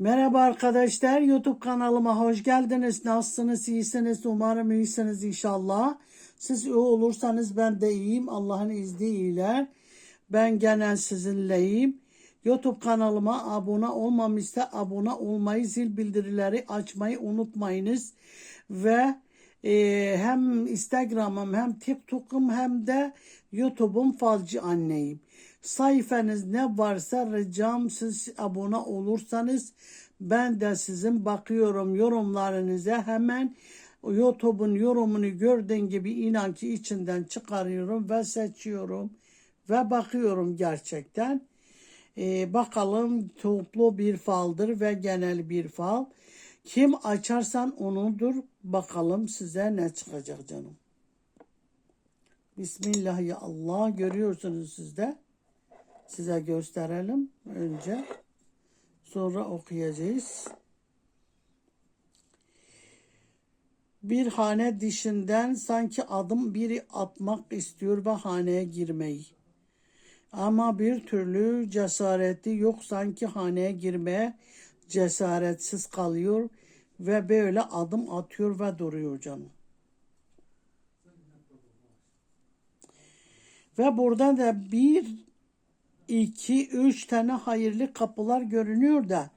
Merhaba arkadaşlar, YouTube kanalıma hoş geldiniz. Nasılsınız, iyisiniz? Umarım iyisiniz inşallah. Siz iyi olursanız ben de iyiyim. Allah'ın izniyle. Ben gene sizinleyim. YouTube kanalıma abone olmamışsa abone olmayı, zil bildirileri açmayı unutmayınız. Ve e, hem Instagram'ım hem TikTok'um hem de YouTube'um falcı anneyim. Sayfanız ne varsa ricam siz abone olursanız ben de sizin bakıyorum yorumlarınıza hemen YouTube'un yorumunu gördüğün gibi inan ki içinden çıkarıyorum ve seçiyorum ve bakıyorum gerçekten. Ee, bakalım toplu bir faldır ve genel bir fal. Kim açarsan onudur. Bakalım size ne çıkacak canım. Bismillah ya Allah görüyorsunuz sizde. Size gösterelim önce. Sonra okuyacağız. Bir hane dışından sanki adım biri atmak istiyor ve haneye girmeyi. Ama bir türlü cesareti yok sanki haneye girmeye cesaretsiz kalıyor ve böyle adım atıyor ve duruyor canım. Ve burada da bir, iki, üç tane hayırlı kapılar görünüyor da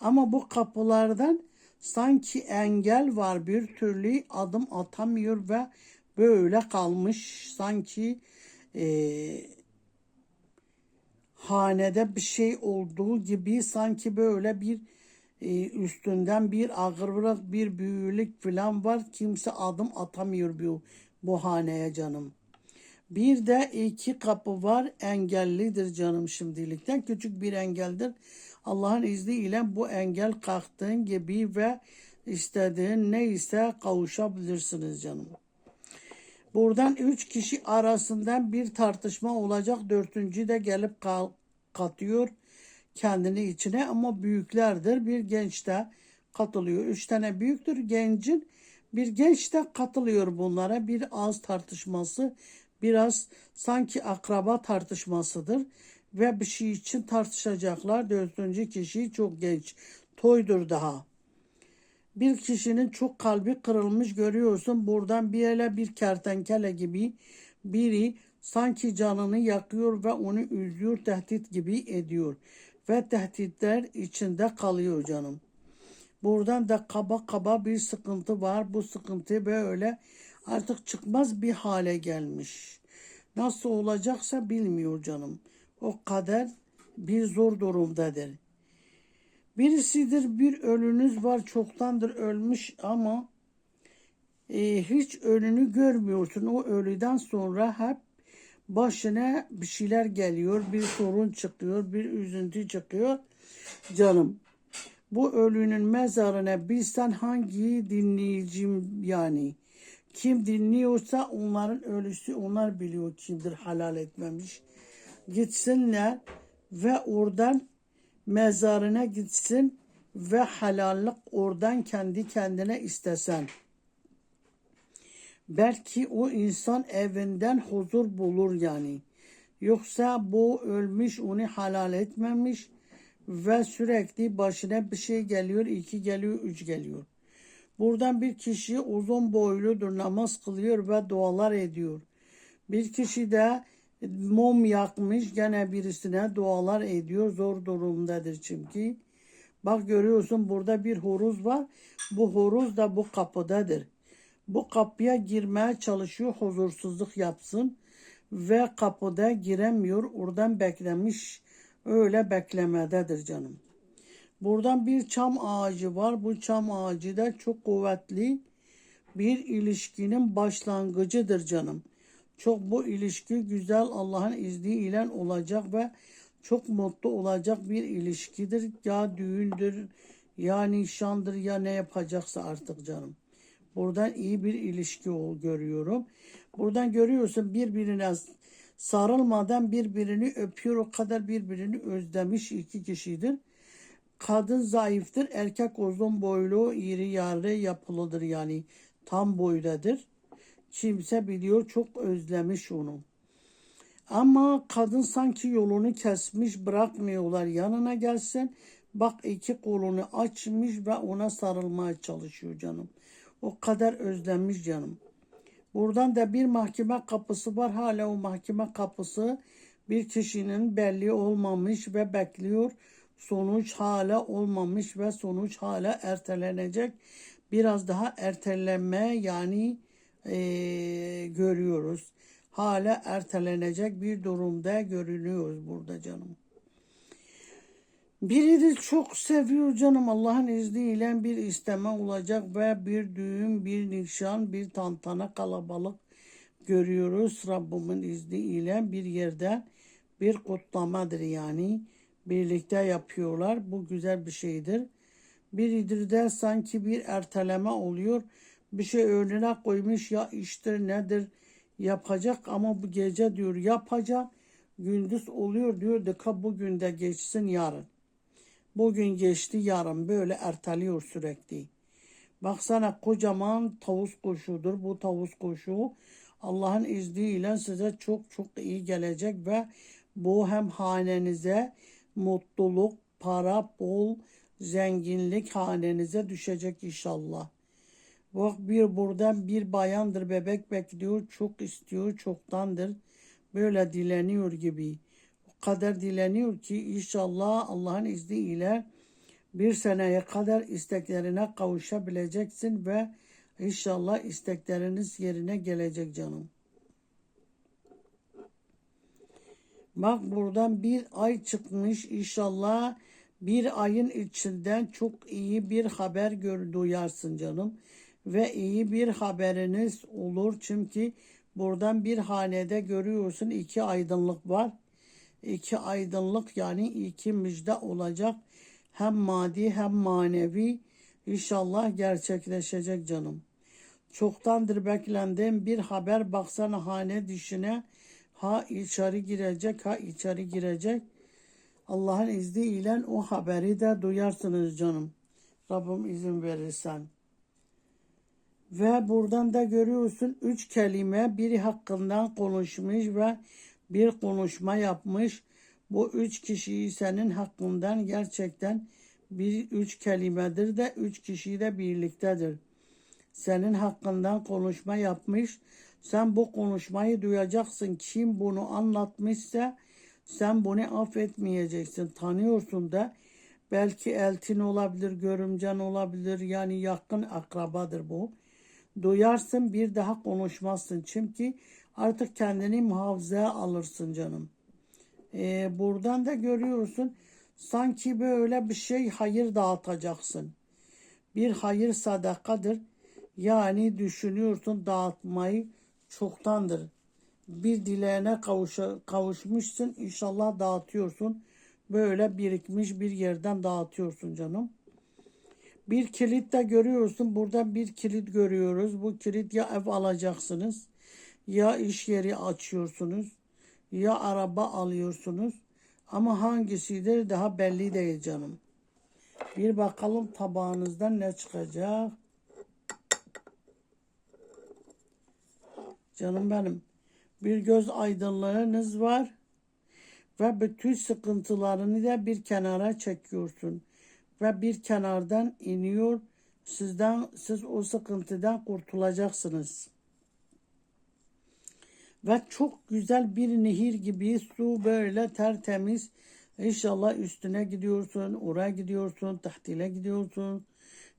ama bu kapılardan sanki engel var bir türlü adım atamıyor ve böyle kalmış sanki eee hanede bir şey olduğu gibi sanki böyle bir e, üstünden bir ağırlık bir büyülük falan var. Kimse adım atamıyor bu, bu haneye canım. Bir de iki kapı var engellidir canım şimdilikten. Küçük bir engeldir. Allah'ın izniyle bu engel kalktığın gibi ve istediğin neyse kavuşabilirsiniz canım. Buradan üç kişi arasından bir tartışma olacak. Dördüncü de gelip katıyor kendini içine ama büyüklerdir. Bir genç de katılıyor. Üç tane büyüktür gencin. Bir genç de katılıyor bunlara. Bir ağız tartışması biraz sanki akraba tartışmasıdır. Ve bir şey için tartışacaklar. Dördüncü kişi çok genç. Toydur daha bir kişinin çok kalbi kırılmış görüyorsun. Buradan bir ele bir kertenkele gibi biri sanki canını yakıyor ve onu üzüyor, tehdit gibi ediyor. Ve tehditler içinde kalıyor canım. Buradan da kaba kaba bir sıkıntı var. Bu sıkıntı böyle artık çıkmaz bir hale gelmiş. Nasıl olacaksa bilmiyor canım. O kader bir zor durumdadır. Birisidir bir ölünüz var çoktandır ölmüş ama e, hiç ölünü görmüyorsun. O ölüden sonra hep başına bir şeyler geliyor, bir sorun çıkıyor, bir üzüntü çıkıyor. Canım bu ölünün mezarına bilsen hangi dinleyicim yani kim dinliyorsa onların ölüsü onlar biliyor kimdir halal etmemiş. Gitsinler ve oradan mezarına gitsin ve halallık oradan kendi kendine istesen. Belki o insan evinden huzur bulur yani. Yoksa bu ölmüş onu halal etmemiş ve sürekli başına bir şey geliyor, iki geliyor, üç geliyor. Buradan bir kişi uzun boyludur, namaz kılıyor ve dualar ediyor. Bir kişi de mum yakmış gene birisine dualar ediyor. Zor durumdadır çünkü. Bak görüyorsun burada bir horuz var. Bu horuz da bu kapıdadır. Bu kapıya girmeye çalışıyor huzursuzluk yapsın. Ve kapıda giremiyor. Oradan beklemiş. Öyle beklemededir canım. Buradan bir çam ağacı var. Bu çam ağacı da çok kuvvetli bir ilişkinin başlangıcıdır canım. Çok bu ilişki güzel Allah'ın izniyle olacak ve çok mutlu olacak bir ilişkidir. Ya düğündür, ya nişandır, ya ne yapacaksa artık canım. Buradan iyi bir ilişki ol, görüyorum. Buradan görüyorsun birbirine sarılmadan birbirini öpüyor. O kadar birbirini özlemiş iki kişidir. Kadın zayıftır, erkek uzun boylu, iri yarı yapılıdır yani tam boydadır kimse biliyor çok özlemiş onu. Ama kadın sanki yolunu kesmiş bırakmıyorlar yanına gelsin Bak iki kolunu açmış ve ona sarılmaya çalışıyor canım. O kadar özlenmiş canım. Buradan da bir mahkeme kapısı var. Hala o mahkeme kapısı bir kişinin belli olmamış ve bekliyor. Sonuç hala olmamış ve sonuç hala ertelenecek. Biraz daha ertelenme yani eee, görüyoruz. Hala ertelenecek bir durumda görünüyoruz burada canım. Biri de çok seviyor canım Allah'ın izniyle bir isteme olacak ve bir düğün, bir nişan, bir tantana kalabalık görüyoruz Rabbimin izniyle bir yerde bir kutlamadır yani birlikte yapıyorlar bu güzel bir şeydir. Biridir de sanki bir erteleme oluyor bir şey önüne koymuş ya iştir nedir yapacak ama bu gece diyor yapacak gündüz oluyor diyor da bugün de geçsin yarın. Bugün geçti yarın böyle erteliyor sürekli. Baksana kocaman tavus kuşudur. Bu tavus kuşu Allah'ın izniyle size çok çok iyi gelecek ve bu hem hanenize mutluluk, para, bol, zenginlik hanenize düşecek inşallah. Bak bir buradan bir bayandır bebek bekliyor çok istiyor çoktandır böyle dileniyor gibi o kadar dileniyor ki inşallah Allah'ın izniyle bir seneye kadar isteklerine kavuşabileceksin ve inşallah istekleriniz yerine gelecek canım. Bak buradan bir ay çıkmış. İnşallah bir ayın içinden çok iyi bir haber gör duyarsın canım. Ve iyi bir haberiniz olur. Çünkü buradan bir hanede görüyorsun iki aydınlık var. İki aydınlık yani iki müjde olacak. Hem maddi hem manevi. İnşallah gerçekleşecek canım. Çoktandır beklendiğim bir haber. Baksana hane dişine ha içeri girecek ha içeri girecek. Allah'ın izniyle o haberi de duyarsınız canım. Rabbim izin verirsen. Ve buradan da görüyorsun üç kelime biri hakkından konuşmuş ve bir konuşma yapmış. Bu üç kişiyi senin hakkından gerçekten bir üç kelimedir de üç kişi birliktedir. Senin hakkından konuşma yapmış. Sen bu konuşmayı duyacaksın. Kim bunu anlatmışsa sen bunu affetmeyeceksin. Tanıyorsun da belki eltin olabilir, görümcen olabilir. Yani yakın akrabadır bu. Duyarsın bir daha konuşmazsın. Çünkü artık kendini muhafazaya alırsın canım. Ee, buradan da görüyorsun sanki böyle bir şey hayır dağıtacaksın. Bir hayır sadakadır. Yani düşünüyorsun dağıtmayı çoktandır. Bir dileğine kavuşa, kavuşmuşsun inşallah dağıtıyorsun. Böyle birikmiş bir yerden dağıtıyorsun canım. Bir kilit de görüyorsun. Burada bir kilit görüyoruz. Bu kilit ya ev alacaksınız ya iş yeri açıyorsunuz ya araba alıyorsunuz. Ama hangisidir daha belli değil canım. Bir bakalım tabağınızdan ne çıkacak. Canım benim. Bir göz aydınlığınız var. Ve bütün sıkıntılarını da bir kenara çekiyorsun. Ve bir kenardan iniyor. Sizden, siz o sıkıntıdan kurtulacaksınız. Ve çok güzel bir nehir gibi su böyle tertemiz. İnşallah üstüne gidiyorsun, oraya gidiyorsun, tahtile gidiyorsun.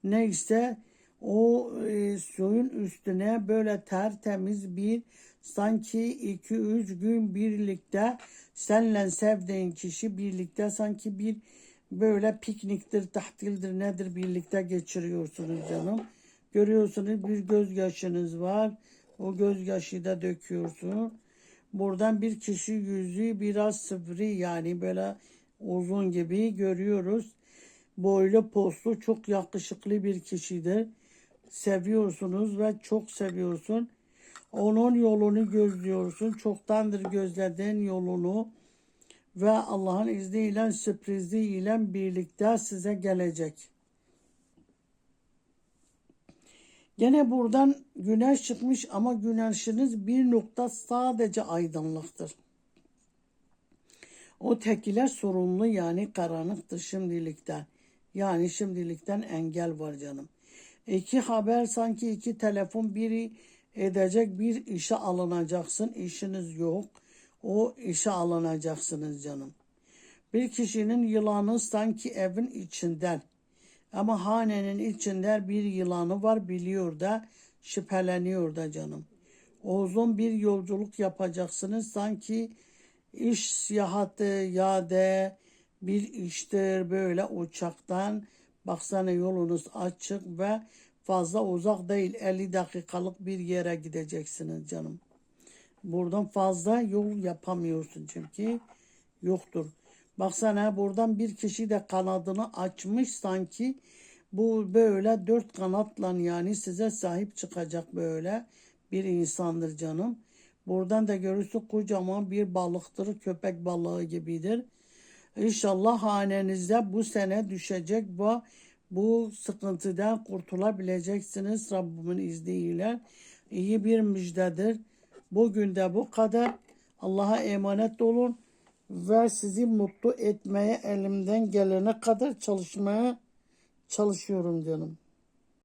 Neyse o e, suyun üstüne böyle tertemiz bir sanki iki üç gün birlikte senle sevdiğin kişi birlikte sanki bir böyle pikniktir, tahtildir nedir birlikte geçiriyorsunuz canım. Görüyorsunuz bir gözyaşınız var. O gözyaşı da döküyorsun. Buradan bir kişi yüzü biraz sıfırı yani böyle uzun gibi görüyoruz. Boylu postlu çok yakışıklı bir kişidir. Seviyorsunuz ve çok seviyorsun. Onun yolunu gözlüyorsun. Çoktandır gözlediğin yolunu ve Allah'ın izniyle sürpriziyle birlikte size gelecek. Gene buradan güneş çıkmış ama güneşiniz bir nokta sadece aydınlıktır. O tekiler sorunlu yani karanlıktır şimdilikten. Yani şimdilikten engel var canım. İki haber sanki iki telefon biri edecek bir işe alınacaksın. işiniz yok. O işe alınacaksınız canım. Bir kişinin yılanı sanki evin içinden. Ama hanenin içinde bir yılanı var biliyor da şüpheleniyor da canım. Uzun bir yolculuk yapacaksınız sanki iş seyahatı ya da bir iştir böyle uçaktan baksana yolunuz açık ve fazla uzak değil 50 dakikalık bir yere gideceksiniz canım. Buradan fazla yol yapamıyorsun çünkü yoktur. Baksana buradan bir kişi de kanadını açmış sanki bu böyle dört kanatla yani size sahip çıkacak böyle bir insandır canım. Buradan da görürsün kocaman bir balıktır köpek balığı gibidir. İnşallah hanenizde bu sene düşecek bu bu sıkıntıdan kurtulabileceksiniz Rabbimin izniyle. İyi bir müjdedir. Bugün de bu kadar. Allah'a emanet olun ve sizi mutlu etmeye elimden gelene kadar çalışmaya çalışıyorum canım.